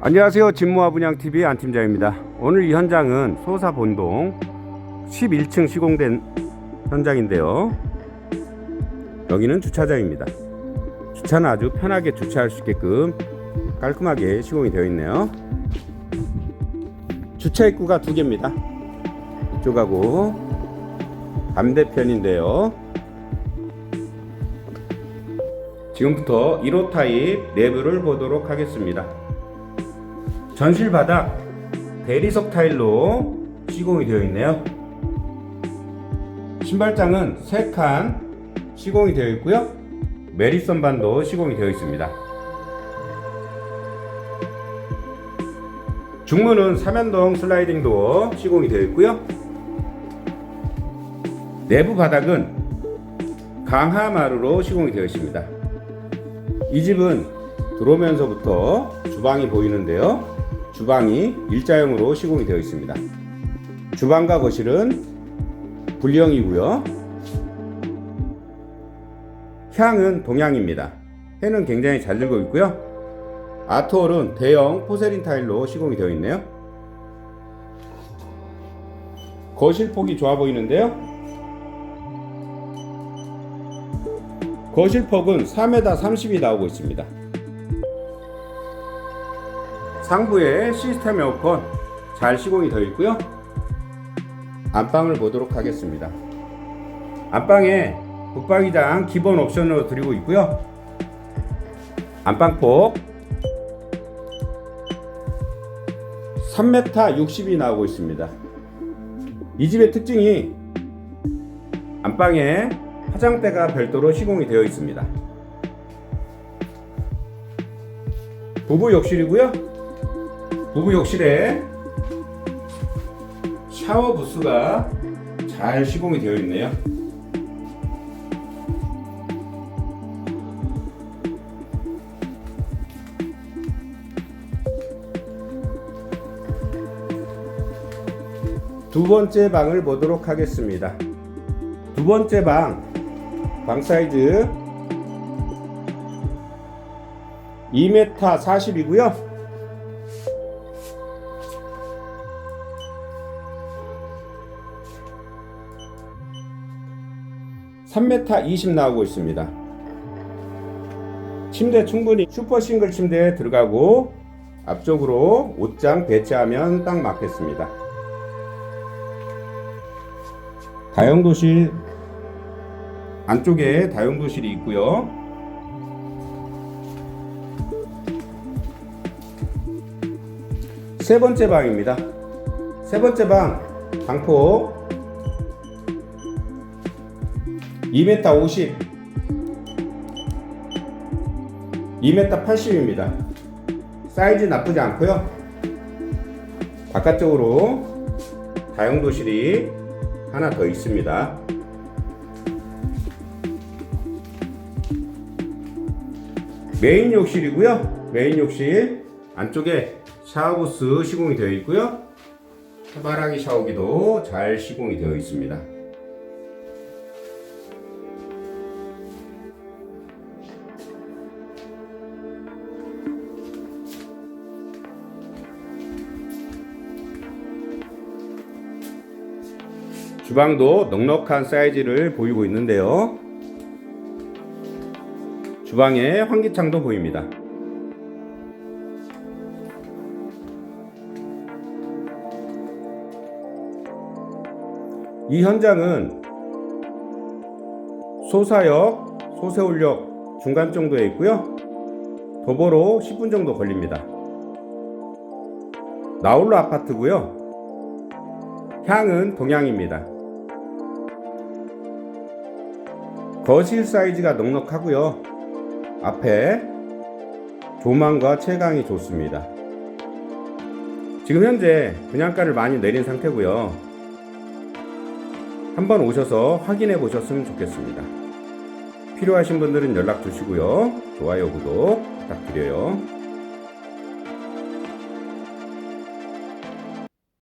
안녕하세요. 진모아 분양TV 안팀장입니다. 오늘 이 현장은 소사 본동 11층 시공된 현장인데요. 여기는 주차장입니다. 주차는 아주 편하게 주차할 수 있게끔 깔끔하게 시공이 되어 있네요. 주차 입구가 두 개입니다. 이쪽하고 반대편인데요. 지금부터 1호 타입 내부를 보도록 하겠습니다. 전실 바닥 대리석 타일로 시공이 되어 있네요. 신발장은 3칸 시공이 되어 있고요. 메리선 반도 시공이 되어 있습니다. 중문은 삼연동 슬라이딩 도어 시공이 되어 있고요. 내부 바닥은 강하마루로 시공이 되어 있습니다. 이 집은 들어오면서부터 주방이 보이는데요. 주방이 일자형으로 시공이 되어 있습니다. 주방과 거실은 분리형이고요. 향은 동향입니다. 해는 굉장히 잘 들고 있고요. 아트홀은 대형 포세린 타일로 시공이 되어 있네요. 거실 폭이 좋아 보이는데요. 거실 폭은 3m 30이 나오고 있습니다. 상부에 시스템 에어컨 잘 시공이 되어 있고요. 안방을 보도록 하겠습니다. 안방에 붙박이장 기본 옵션으로 드리고 있고요. 안방폭 3m 60이 나오고 있습니다. 이 집의 특징이 안방에 화장대가 별도로 시공이 되어 있습니다. 부부 욕실이고요. 부부 욕실에 샤워 부스가 잘 시공이 되어 있네요. 두 번째 방을 보도록 하겠습니다. 두 번째 방, 방 사이즈 2m 40이고요. (3m 20) 나오고 있습니다 침대 충분히 슈퍼 싱글 침대에 들어가고 앞쪽으로 옷장 배치하면 딱 맞겠습니다 다용도실 안쪽에 다용도실이 있고요. 세 번째 방입니다. 세 번째 방 방폭 2m 50 2m 80입니다. 사이즈 나쁘지 않고요. 바깥쪽으로 다용도실이 하나 더 있습니다. 메인 욕실이고요. 메인 욕실 안쪽에 샤워부스 시공이 되어 있고요. 해바라기 샤워기도 잘 시공이 되어 있습니다. 주방도 넉넉한 사이즈를 보이고 있는데요. 주방에 환기창도 보입니다. 이 현장은 소사역, 소세울역 중간 정도에 있고요. 도보로 10분 정도 걸립니다. 나홀로 아파트고요. 향은 동향입니다. 거실 사이즈가 넉넉하고요. 앞에 조망과 채광이 좋습니다. 지금 현재 분양가를 많이 내린 상태고요. 한번 오셔서 확인해 보셨으면 좋겠습니다. 필요하신 분들은 연락 주시고요. 좋아요, 구독 부탁드려요.